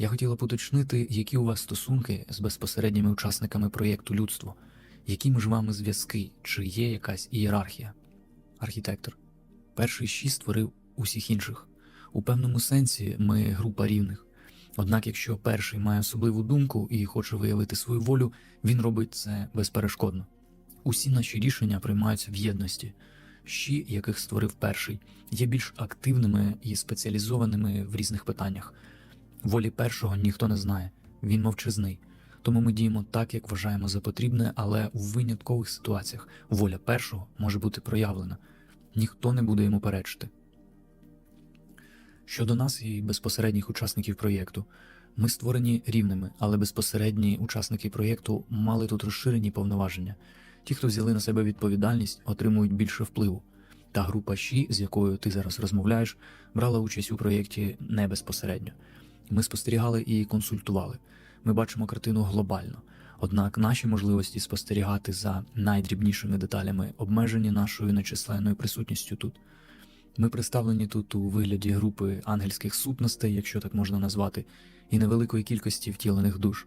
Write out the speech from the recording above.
Я хотіла б уточнити, які у вас стосунки з безпосередніми учасниками проєкту людство, які між вами зв'язки, чи є якась ієрархія? Архітектор. Перший шість створив усіх інших. У певному сенсі ми група рівних. Однак, якщо перший має особливу думку і хоче виявити свою волю, він робить це безперешкодно. Усі наші рішення приймаються в єдності. Щі, яких створив перший, є більш активними і спеціалізованими в різних питаннях. Волі першого ніхто не знає, він мовчазний. Тому ми діємо так, як вважаємо за потрібне, але у виняткових ситуаціях воля першого може бути проявлена. Ніхто не буде йому перечити. Щодо нас і безпосередніх учасників проєкту, ми створені рівними, але безпосередні учасники проєкту мали тут розширені повноваження. Ті, хто взяли на себе відповідальність, отримують більше впливу. Та група Ші, з якою ти зараз розмовляєш, брала участь у проєкті не безпосередньо. Ми спостерігали і консультували. Ми бачимо картину глобально. Однак наші можливості спостерігати за найдрібнішими деталями обмежені нашою нечисленною присутністю тут. Ми представлені тут у вигляді групи ангельських сутностей, якщо так можна назвати, і невеликої кількості втілених душ.